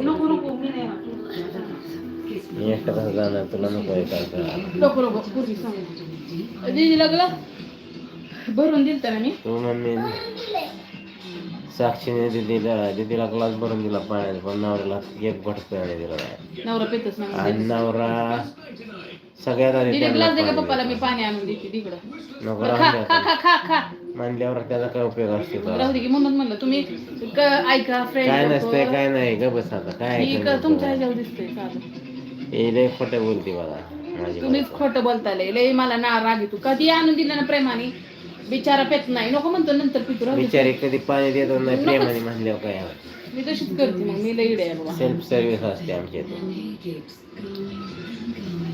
नको नको मी नाही येणार. मी एकटा कसं जाणार तुला नको आहे काय करायला नको नको पूर्वी सांग दीदी लागलं भरून दिल ना मी तू मम्मी साक्षीने दिदीला दिदीला ग्लास भरून दिला पाण्याचा पण नवऱ्याला एक भट पाणी दिला नाही नवरा पेतच नाही आणि नवरा सगळ्यात आधी दीदी त्यांना ग्लास दे का पाणी पप्पाला मी देतो. पाणी आणून देते तिकडं नको खा राहून खा द्या खा खा खा म्हणल्यावर त्याचा काय उपयोग असतो तो? राहू दे की म्हणून म्हणलं तुम्ही क- ऐका काय फ्रेंड नसतंय काय नाही ग बस आता काय क- तुमच्या? ह्याच्यावर दिसतंय चालू हे लय खोटं बोलते मला माझी तुम्हीच बायको. खोटं बोलताले लय मला ना राग येतो कधी आणून दिलं ना प्रेमाने? बिचारा पेत नाही नको म्हणतो नंतर पितो राहू दे. बिचारी कधी पाणी देत नाही प्रेमाने म्हणल्यावर काय मी तशीच करते मग मी लय इडे आहे बाबा सेल्फ सर्व्हिस असते आमच्या इथे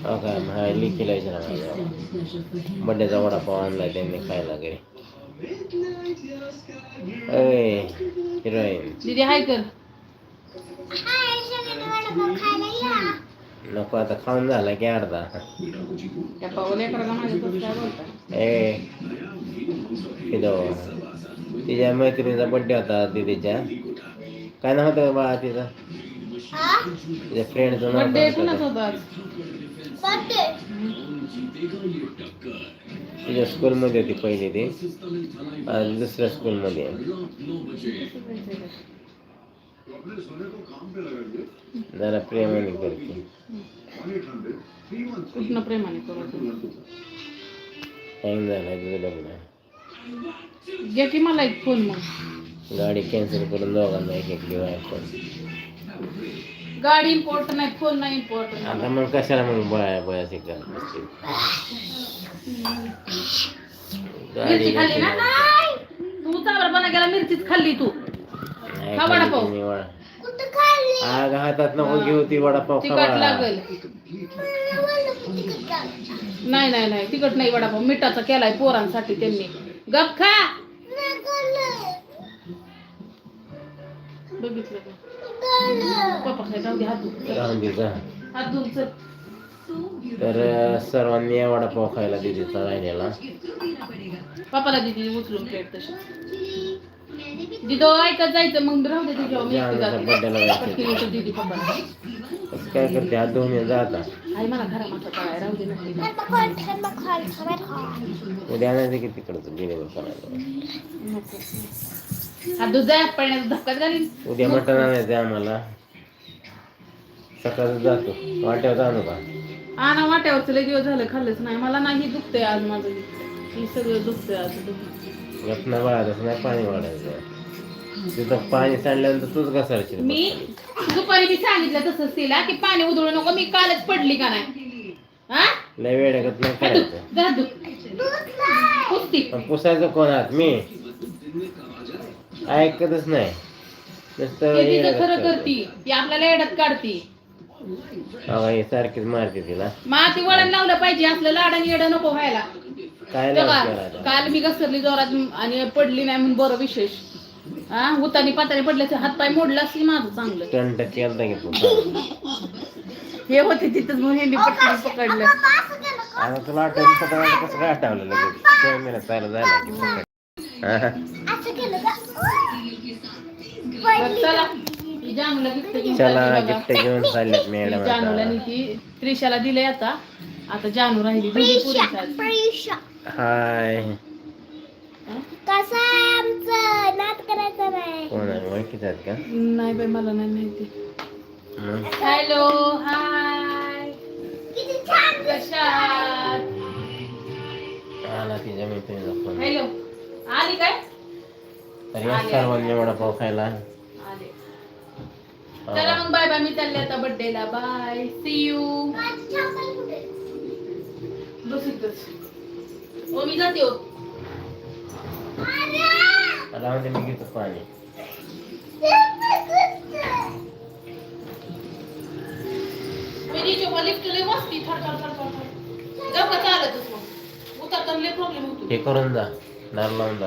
हो काय लिखीला विचारा माझ्या बड्डेचा वडापाव आणलाय त्यांनी खायला घरी. अय हिरोईन. दीदी हाय कर. नको आता खाऊन झाला की अर्धा. ए तिच्या मैत्रिणीचा बड्डे होता दीदीच्या काय नाव होतं बाळा तिचा? तिच्या फ्रेंडचं नाव बड्डे काय कुणाच होतं? तिच्या स्कूलमध्ये होती पहिली ती. आणि दुसऱ्या स्कूलमध्ये. जरा प्रेमाने करते. कुठनं प्रेमाने करतो. हँग झाला तुझं लग्न. घ्या की मला एक फोन मग. गाडी कॅन्सल करून दोघांना एक एक देऊ आपण गाडी इम्पॉर्टंट नाही फोन नाही इम्पॉर्टंट आता मग कशाला मग बया बया करत बसते गाडी मिरची खाल्ली ना? तू चावरपणा गेला मिरचीच खाल्ली तू. नाही खा वडापाव. आग हातात नको घेऊ ती वडापाव तिखट लागल. नाही नाही नाही तिखट नाही वडापाव. मिठाचा केलाय पोरांसाठी त्यांनी. गप खा. बघितलं का? तर सर्वांनी वडापाव खायला दिदीचा राहिलेला. पप्पाला दिदी उचलून प्लेट तशी. दिदो ऐकत जायचं मग राहू दे तुझ्या जाते दीदी पप्पाला. काय करते हात धुवून ये जा आता. आई मला घरा मागं काय राहू दे नक्की उद्या आणायचं की तिकडचं डिलिव्हर करायला पडण्याचा धक्काच घालीन उद्या मटण आणायचं आहे आम्हाला. सकाळचं जातो. वाट्यावर जाणू का? आणा वाट्यावरचं. लय दिवस झालं खाल्लंच नाही. मला नाही दुखतंय आज माझं. ही सगळं दुखतंय आज. गपना नाही पाणी वाढायचं. तिथं पाणी सांडल्यानंतर तूच घसायची मी दुपारी मी सांगितलं तसंच तिला की पाणी उधळू नको. मी कालच पडली का नाही? हा? लय वेळगत नाही करायचं. पुसती. पण पुसायचं कोण आहात मी. ऐकतच नाही. नुसतं ते तिचं येड्यागत खरं करते. ती आपल्याला एडत काढती. अगं, हे सारखीच मारते तिला. माती वळण लावलं पाहिजे. असलं लाडण येडं नको व्हायला. काय तेव्हा केला आता? काल मी घसरली जोरात आणि पडली नाही म्हणून बरं विशेष. हा हुतानी पातानी पडल्याचे हातपाय मोडला असली माझं चांगलं. टंट केलता की तू? हे होते तिथंच म्हणून ह्यांनी पटकन पकडलं. आता तुला आठवलं सकाळी कसं काय आठवलं लगेच? दोन महिन्यात चालू झाला की. हा? चला. गिफ्ट घेऊन चाललेत मॅडम जानूला आता. नी ती त्रिशाला दिले आता. आता जानू राहिली दोघी पुरीच आहेत. हाय? कसं आहे आमचं? नात करायचं नाही. कोण आहे? का? नाही बाई मला नाही माहिती. मग? Hello hi. किती छान कशात? आला तिच्या मैत्रिणीचा फोन. हॅलो. आली काय? तर या सर्वांनी वडापाव खायला. आले चला मग बाय बाय मी चालले आता बर्थडेला बाय सी यू माझी बस. इथंच हो मी जाते हो दे मी घेतो पाणी. मी नीचे वर लिफ्ट लय मस्ती थर थर थर थर थर जाऊ का चालतच मग. उतरताना लय प्रॉब्लेम होतो हे करून जा. दार लावून जा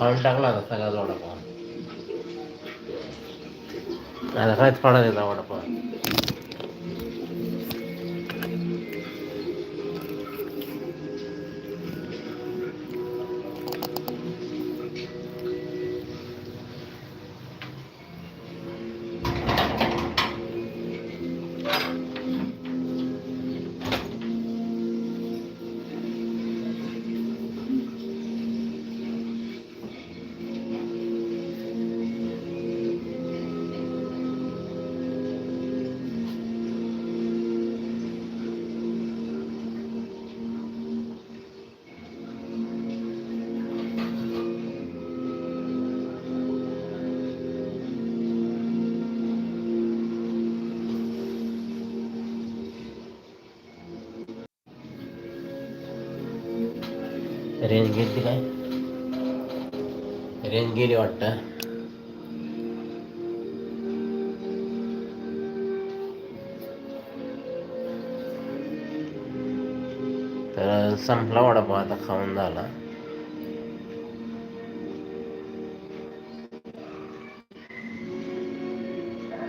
खाऊन टाकला ना सगळाच वडापाव. आता काहीच पडा देता वडापाव. रेंज घेतली काय? रेंज गेली वाटतं. तर संपला वडापाव आता खाऊन झाला.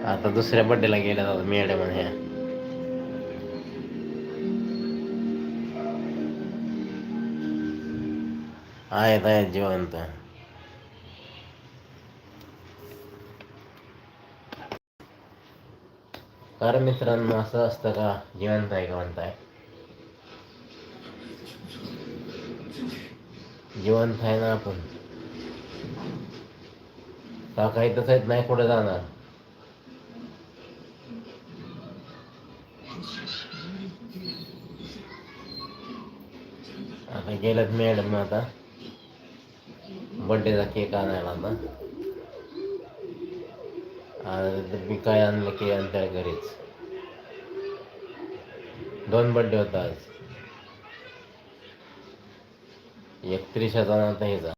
आता दुसऱ्या बड्डेला गेल्या जातात मॅडम ह्या आहेत आहेत जिवंत. कारण मित्रांनो असं असतं का? जिवंत आहे का म्हणताय? जिवंत आहे ना आपण. का काही तसं आहेत नाही कुठे जाणार? आता गेल्यात मॅडम आता. बड्डेचा केक आणायला आता मी काय आणलं की आणत्या घरीच. दोन बड्डे होता आज. एकत्रीस हजार आणि आता ह्याचा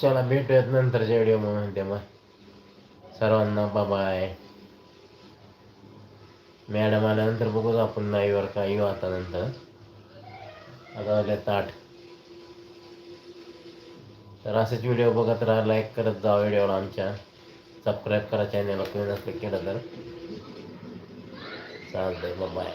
चला भेटूयात नंतरच्या व्हिडिओमध्ये मग. सर्वांना बाय मॅडम आल्यानंतर बघूच आपण नाईवर का येऊ आता नंतर. आता आले ताट. तर असेच व्हिडिओ बघत राहा लाईक करत जा व्हिडिओला आमच्या. सबस्क्राईब करा चॅनलला कोणी नसलं केलं तर. चालतंय बाय